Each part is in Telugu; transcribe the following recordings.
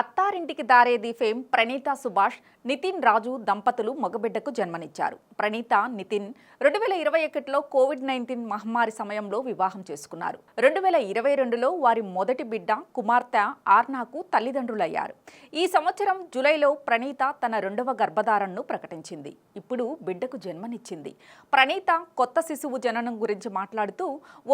అత్తారింటికి దారేది ఫేమ్ ప్రణీత సుభాష్ నితిన్ రాజు దంపతులు మగబిడ్డకు జన్మనిచ్చారు. ప్రణీత నితిన్ రెండు వేల ఇరవై ఒకటిలో కోవిడ్ నైన్టీన్ మహమ్మారి సమయంలో వివాహం చేసుకున్నారు. రెండు వేల ఇరవై రెండులో వారి మొదటి బిడ్డ కుమార్తె ఆర్నాకు తల్లిదండ్రులయ్యారు. ఈ సంవత్సరం జూలైలో ప్రణీత తన రెండవ గర్భధారణను ప్రకటించింది. ఇప్పుడు బిడ్డకు జన్మనిచ్చింది. ప్రణీత కొత్త శిశువు జననం గురించి మాట్లాడుతూ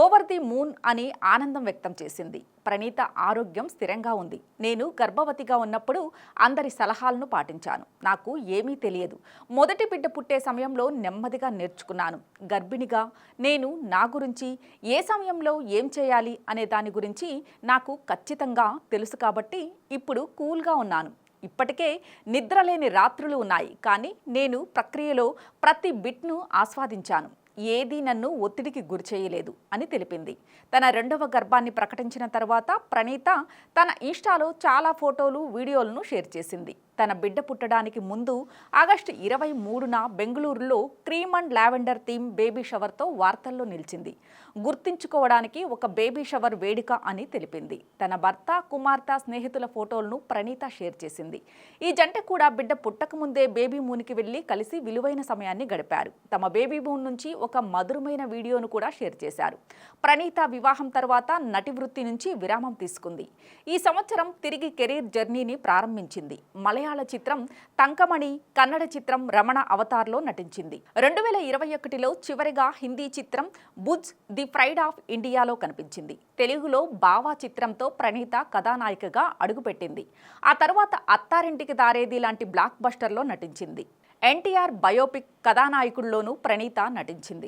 ఓవర్ ది మూన్ అని ఆనందం వ్యక్తం చేసింది. ప్రణీత ఆరోగ్యం స్థిరంగా ఉంది. నేను గర్భ గర్భవతిగా ఉన్నప్పుడు అందరి సలహాలను పాటించాను. నాకు ఏమీ తెలియదు. మొదటి బిడ్డ పుట్టే సమయంలో నెమ్మదిగా నేర్చుకున్నాను. గర్భిణిగా నేను నా గురించి ఏ సమయంలో ఏం చేయాలి అనే దాని గురించి నాకు ఖచ్చితంగా తెలుసు కాబట్టి ఇప్పుడు కూల్గా ఉన్నాను. ఇప్పటికే నిద్రలేని రాత్రులు ఉన్నాయి. కానీ నేను ప్రక్రియలో ప్రతి బిట్ను ఆస్వాదించాను. ఏదీ నన్ను ఒత్తిడికి గురి చేయలేదు అని తెలిపింది. తన రెండవ గర్భాన్ని ప్రకటించిన తర్వాత ప్రణీత తన ఇన్స్టాలో చాలా ఫోటోలు వీడియోలను షేర్ చేసింది. తన బిడ్డ పుట్టడానికి ముందు ఆగస్టు ఇరవై మూడున బెంగళూరులో cream and lavender theme baby షవర్తో వార్తల్లో నిలిచింది. గుర్తించుకోవడానికి ఒక బేబీ షవర్ వేడుక అని తెలిపింది. తన భర్త కుమార్తె స్నేహితుల ఫోటోలను ప్రణీత షేర్ చేసింది. ఈ జంట కూడా బిడ్డ పుట్టకముందే బేబీ మూన్కి వెళ్ళి కలిసి విలువైన సమయాన్ని గడిపారు. తమ బేబీ మూన్ నుంచి ఒక మధురమైన వీడియోను కూడా షేర్ చేశారు. ప్రణీత వివాహం తర్వాత నటి వృత్తి నుంచి విరామం తీసుకుంది. ఈ సంవత్సరం తిరిగి కెరీర్ జర్నీని ప్రారంభించింది. మలయాళ చిత్రం తంకమణి కన్నడ చిత్రం రమణ అవతార్లో నటించింది. రెండు వేల ఇరవై ఒకటిలో చివరిగా హిందీ చిత్రం బుజ్ ది ప్రైడ్ ఆఫ్ ఇండియాలో కనిపించింది. తెలుగులో బావా చిత్రంతో ప్రణీత కథానాయికగా అడుగుపెట్టింది. ఆ తర్వాత అత్తారింటికి దారేది లాంటి బ్లాక్ బస్టర్లో నటించింది. ఎన్టీఆర్ బయోపిక్ కథానాయకుల్లోనూ ప్రణీత నటించింది.